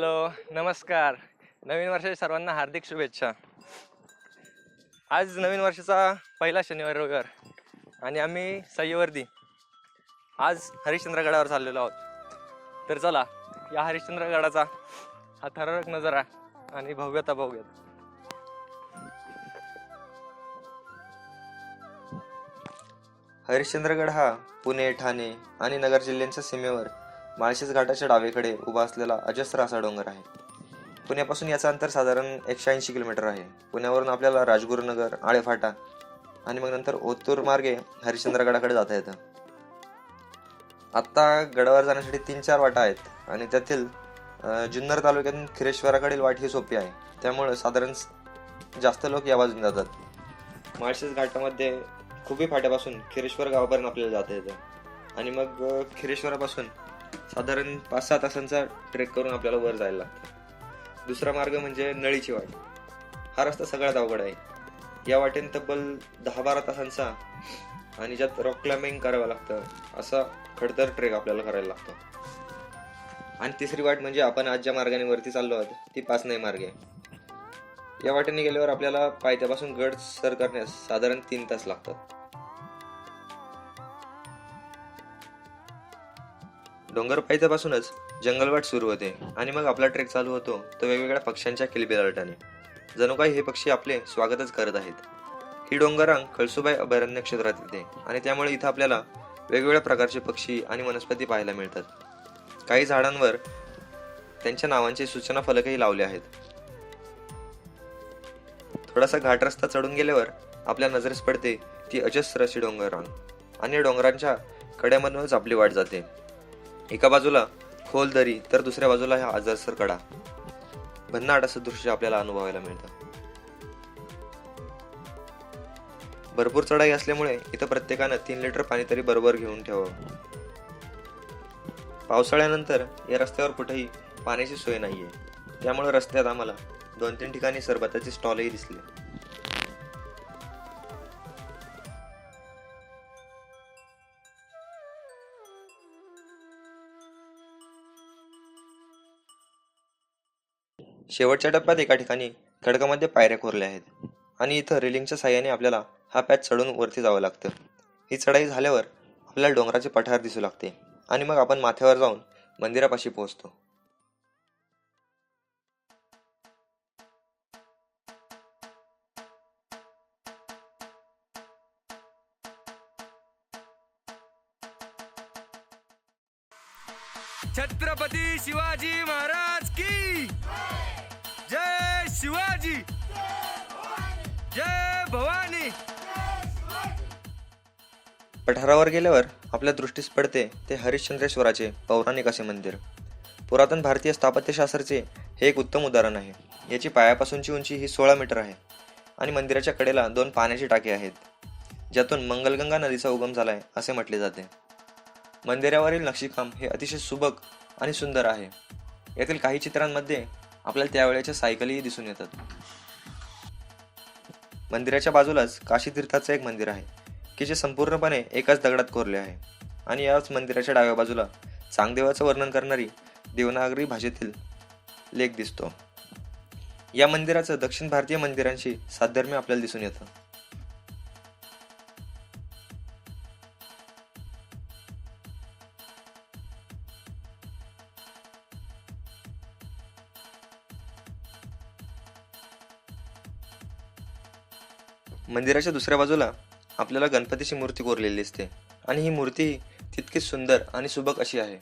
Hello नमस्कार. नवीन वर्षाच्या सर्वांना हार्दिक शुभेच्छा. आज नवीन वर्षाचा पहिला शनिवार रविवार आणि आम्ही सह्यवर्दी आज हरिश्चंद्रगडावर चाललेलो आहोत. तर चला या हरिश्चंद्रगडाचा हा थरारक नजारा आणि भव्यता पाहूयात हरिश्चंद्रगड हा पुणे ठाणे आणि नगर जिल्ह्यांच्या सीमेवर माळशेज घाटाच्या डावीकडे उभा असलेला अजस्र असा डोंगर आहे. पुण्यापासून याचं अंतर साधारण एकशे ऐंशी किलोमीटर आहे. पुण्यावरून आपल्याला राजगुरुनगर आळेफाटा आणि मग नंतर ओतूर मार्गे हरिश्चंद्रगडाकडे जाता येतं. आत्ता गडावर जाण्यासाठी तीन चार वाटा आहेत आणि त्यातील जुन्नर तालुक्यातून खिरेश्वराकडील वाट ही सोपी आहे. त्यामुळे साधारण जास्त लोक या बाजूने जातात. माळशेज घाटामध्ये खुबी फाट्यापासून खिरेश्वर गावापर्यंत आपल्याला जाता येतं. आणि मग खिरेश्वरापासून साधारण पाच सहा तासांचा ट्रेक करून आपल्याला वर जायला लागतं. दुसरा मार्ग म्हणजे नळीची वाट. हा रस्ता सगळ्यात अवघड आहे. या वाटेने तब्बल दहा बारा तासांचा आणि ज्यात रॉक क्लाइम्बिंग करावं लागतं असा खडतर ट्रेक आपल्याला करायला लागतो. आणि तिसरी वाट म्हणजे आपण आज ज्या मार्गाने वरती चाललो आहोत ती पाच नाही मार्ग आहे. या वाटेने गेल्यावर आपल्याला पायथ्यापासून गड सर करण्यास साधारण तीन तास लागतात. डोंगर पायथ्यापासूनच जंगलवाट सुरू होते आणि मग आपला ट्रेक चालू होतो तो वेगवेगळ्या पक्ष्यांच्या किलबिलाटाने जणू काही हे पक्षी आपले स्वागतच करत आहेत. ही डोंगरांग खळसुबाई अभयारण्य क्षेत्रात येते आणि त्यामुळे इथं आपल्याला वेगवेगळ्या प्रकारचे पक्षी आणि वनस्पती पाहायला मिळतात. काही झाडांवर त्यांच्या नावांचे सूचना फलकही लावले आहेत. थोडासा घाट रस्ता चढून गेल्यावर आपल्या नजरेस पडते ती अजस्र अशी डोंगररांग आणि डोंगरांच्या कड्यामधूनच आपली वाट जाते. एका बाजूला खोल दरी तर दुसऱ्या बाजूला हा आजारसर कडा. भन्नाट असं दृश्य आपल्याला अनुभवायला मिळतं. भरपूर चढाई असल्यामुळे इथं प्रत्येकानं तीन लिटर पाणी तरी बरोबर घेऊन ठेवावं. पावसाळ्यानंतर या रस्त्यावर कुठेही पाण्याची सोय नाहीये. त्यामुळे रस्त्यात आम्हाला दोन तीन ठिकाणी सरबताचे स्टॉलही दिसले. शेवटच्या टप्प्यात एका ठिकाणी खडकामध्ये पायऱ्या कोरल्या आहेत. आणि इथं रेलिंगच्या साह्याने आपल्याला हा पॅच चढून वरती जावं लागतं. ही चढाई झाल्यावर आपल्याला डोंगराचे पठार दिसू लागते. आणि मग आपण माथ्यावर जाऊन मंदिरापाशी पोहोचतो. छत्रपती शिवाजी महाराज की! शिवाजी। जय भवानी। पठारावर गेल्यावर आपल्या दृष्टीस पडते ते हरिश्चंद्रेश्वराचे पौराणिक असे मंदिर. पुरातन भारतीय स्थापत्यशास्त्राचे हे एक उत्तम उदाहरण आहे. याची पायापासूनची उंची ही सोळा मीटर आहे आणि मंदिराच्या कडेला दोन पाण्याची टाके आहेत ज्यातून मंगलगंगा नदीचा उगम झालाय असे म्हटले जाते. मंदिरावरील नक्षीकाम हे अतिशय सुबक आणि सुंदर आहे. यातील काही चित्रांमध्ये आपल्याला त्यावेळेच्या सायकलीही दिसून येतात. मंदिराच्या बाजूलाच काशी तीर्थाचं एक मंदिर आहे की जे संपूर्णपणे एकाच दगडात कोरले आहे. आणि याच मंदिराच्या डाव्या बाजूला चांगदेवाचं वर्णन करणारी देवनागरी भाषेतील लेख दिसतो. या मंदिराचं दक्षिण भारतीय मंदिरांशी साधर्म्य आपल्याला दिसून येतं. मंदिराच्या दुसऱ्या बाजूला आपल्याला गणपतीची मूर्ती कोरलेली दिसते. आणि ही मूर्ती तितकीच सुंदर आणि सुबक अशी आहे.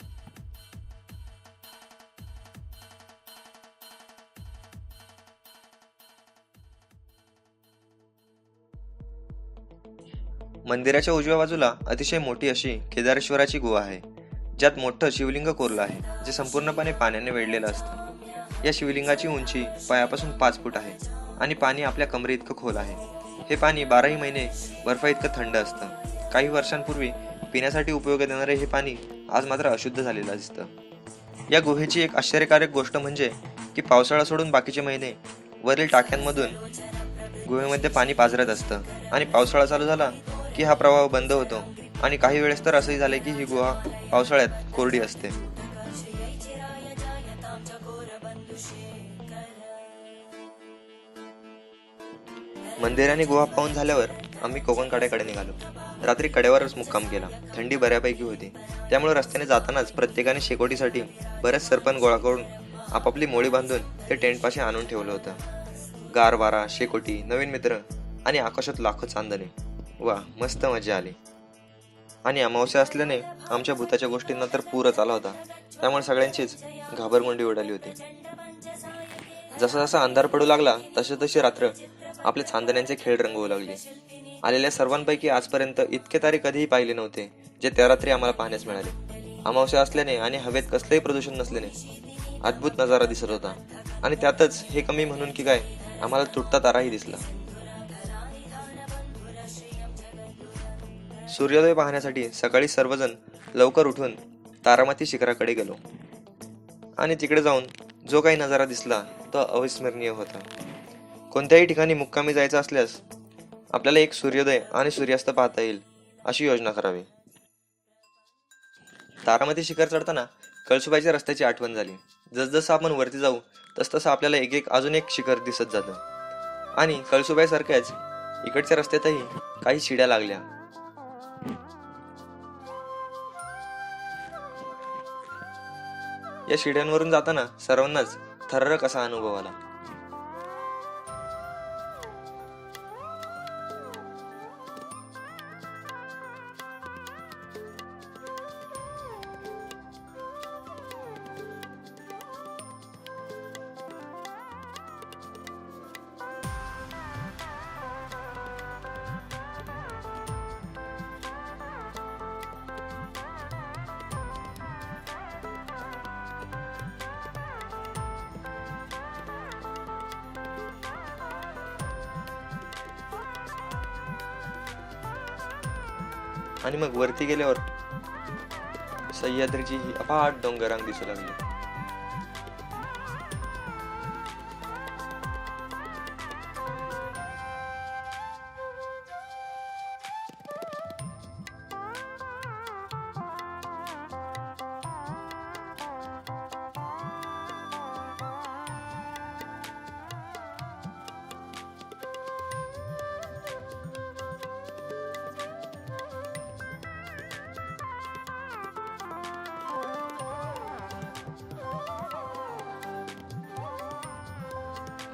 मंदिराच्या उजव्या बाजूला अतिशय मोठी अशी केदारेश्वराची गुहा आहे ज्यात मोठं शिवलिंग कोरलं आहे जे संपूर्णपणे पाण्याने वेढलेलं असतं. या शिवलिंगाची उंची पायापासून पाच फूट आहे आणि पाणी आपल्या कमरे इतकं खोल आहे. हे पाणी बाराही महिने बर्फा इतकं थंड असतं. काही वर्षांपूर्वी पिण्यासाठी उपयोगात येणारे हे पाणी आज मात्र अशुद्ध झालेलं दिसतं. या गुहेची एक आश्चर्यकारक गोष्ट म्हणजे की पावसाळा सोडून बाकीचे महिने वरील टाक्यांमधून गुहेमध्ये पाणी पाझरत असतं. आणि पावसाळा चालू झाला की हा प्रवाह बंद होतो. आणि काही वेळेस तर असंही झाले की ही गुहा पावसाळ्यात कोरडी असते. मंदिराने गोवा पाहून झाल्यावर आम्ही कोकण कड्याकडे निघालो. रात्री कड्यावरच मुक्काम केला. थंडी बऱ्यापैकी होती. त्यामुळे रस्त्याने जातानाच प्रत्येकाने शेकोटीसाठी बरेच सरपण गोळा करून आपापली मोळी बांधून ते टेंटपाशी आणून ठेवलं होतं. गार वारा शेकोटी नवीन मित्र आणि आकाशात लाखो चांदणे. वा मस्त मजा आली. आणि अमावस्या असल्याने आमच्या भूताच्या गोष्टींना तर पूरच आला होता. त्यामुळे सगळ्यांचीच घाबरगुंडी उडाली होती. जसा जसा अंधार पडू लागला तसे तशी रात्र आपले चांदण्यांचे खेळ रंगवू लागले. आलेल्या सर्वांपैकी आजपर्यंत इतके तारे कधीही पाहिले नव्हते जे त्या रात्री आम्हाला पाहण्यास मिळाले. अमावस्या असल्याने आणि हवेत कसलेही प्रदूषण नसल्याने अद्भुत नजारा दिसत होता. आणि त्यातच हे कमी म्हणून की काय आम्हाला तुटता ताराही दिसला. सूर्योदय पाहण्यासाठी सकाळी सर्वजण लवकर उठून तारामाती शिखराकडे गेलो. आणि तिकडे जाऊन जो काही नजारा दिसला तो अविस्मरणीय होता. कोणत्याही ठिकाणी मुक्कामी जायचं असल्यास आपल्याला एक सूर्योदय आणि सूर्यास्त पाहता येईल अशी योजना करावी. तारामती शिखर चढताना कळसुबाईच्या रस्त्याची आठवण झाली. जसजसं आपण वरती जाऊ तसतसं आपल्याला एक एक अजून एक शिखर दिसत जातं. आणि कळसुबाई सारख्याच इकडच्या रस्त्यातही काही शिड्या लागल्या. या शिड्यांवरून जाताना सर्वांनाच थर्रक असा अनुभव आला. आणि मग वरती गेल्यावर सह्याद्रीची ही अफाट डोंगरांग दिसू लागली.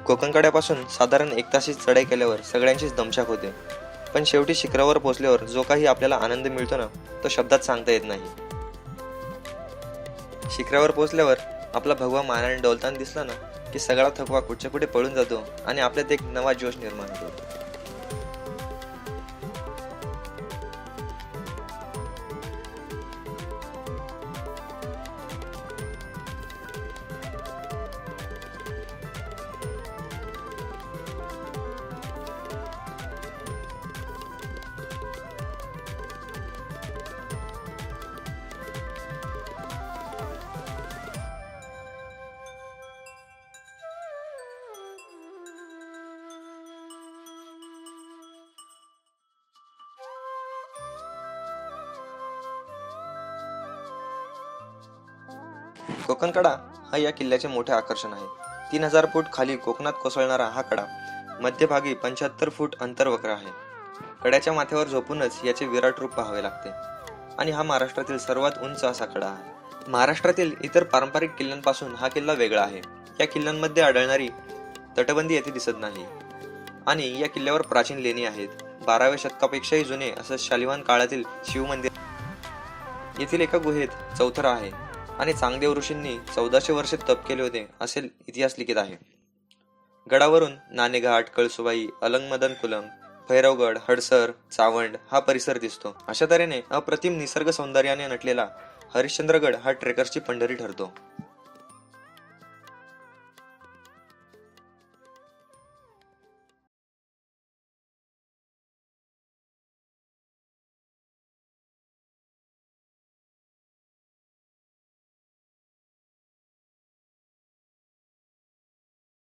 कोकणकड्यापासून साधारण एक ताशीच चढाई केल्यावर सगळ्यांचीच दमछाक होते. पण शेवटी शिखरावर पोहोचल्यावर जो काही आपल्याला आनंद मिळतो ना तो शब्दात सांगता येत नाही. शिखरावर पोहोचल्यावर आपला भगवा मानाने डोलताना दिसला ना की सगळा थकवा कुठच्या कुठे पळून जातो आणि आपल्यात एक नवा जोश निर्माण होतो. कोकणकडा हा या किल्ल्याचे मोठे आकर्षण आहे. तीन हजार फूट खाली कोकणात कोसळणारा हा कडा मध्यभागी पंच्याहत्तर फूट अंतर्वक्र आहे. कड्याच्या माथ्यावर झोपूनच याचे विराट रूप पाहावे लागते. आणि हा महाराष्ट्रातील सर्वात उंच असा कडा आहे. महाराष्ट्रातील इतर पारंपरिक किल्ल्यांपासून हा किल्ला वेगळा आहे. या किल्ल्यांमध्ये आढळणारी तटबंदी येथे दिसत नाही. आणि या किल्ल्यावर प्राचीन लेणी आहेत. बाराव्या शतकापेक्षाही जुने असं शालिवान काळातील शिवमंदिर येथील एका गुहेत चौथरा आहे. आणि चांगदेव ऋषींनी चौदाशे वर्षे तप केले होते असे इतिहास लिखित आहे. गडावरून नाणेघाट कळसुबाई अलंगमदन कुलम भैरवगड हडसर चावंड हा परिसर दिसतो. अशा तऱ्हेने अप्रतिम निसर्ग सौंदर्याने नटलेला हरिश्चंद्रगड हा ट्रेकर्सची पंढरी ठरतो.